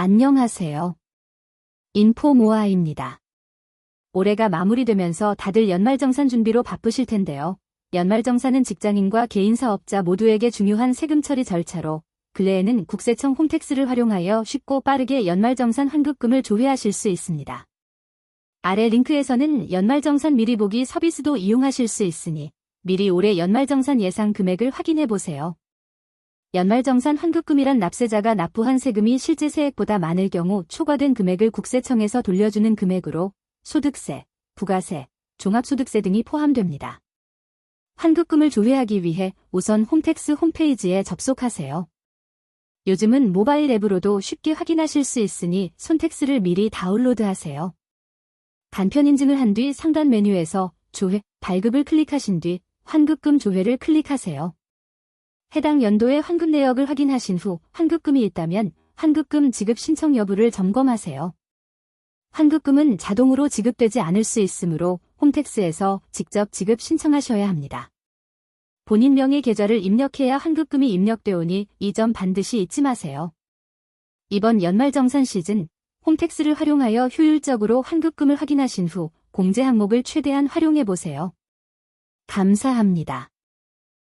안녕하세요. 인포모아입니다. 올해가 마무리되면서 다들 연말정산 준비로 바쁘실 텐데요. 연말정산은 직장인과 개인 사업자 모두에게 중요한 세금 처리 절차로 근래에는 국세청 홈택스를 활용하여 쉽고 빠르게 연말정산 환급금을 조회하실 수 있습니다. 아래 링크에서는 연말정산 미리 보기 서비스도 이용하실 수 있으니 미리 올해 연말정산 예상 금액을 확인해 보세요. 연말정산 환급금이란 납세자가 납부한 세금이 실제 세액보다 많을 경우 초과된 금액을 국세청에서 돌려주는 금액으로 소득세, 부가세, 종합소득세 등이 포함됩니다. 환급금을 조회하기 위해 우선 홈택스 홈페이지에 접속하세요. 요즘은 모바일 앱으로도 쉽게 확인하실 수 있으니 손택스를 미리 다운로드하세요. 간편 인증을 한 뒤 상단 메뉴에서 조회, 발급을 클릭하신 뒤 환급금 조회를 클릭하세요. 해당 연도의 환급 내역을 확인하신 후 환급금이 있다면 환급금 지급 신청 여부를 점검하세요. 환급금은 자동으로 지급되지 않을 수 있으므로 홈택스에서 직접 지급 신청하셔야 합니다. 본인 명의 계좌를 입력해야 환급금이 입력되오니 이 점 반드시 잊지 마세요. 이번 연말정산 시즌 홈택스를 활용하여 효율적으로 환급금을 확인하신 후 공제 항목을 최대한 활용해 보세요. 감사합니다.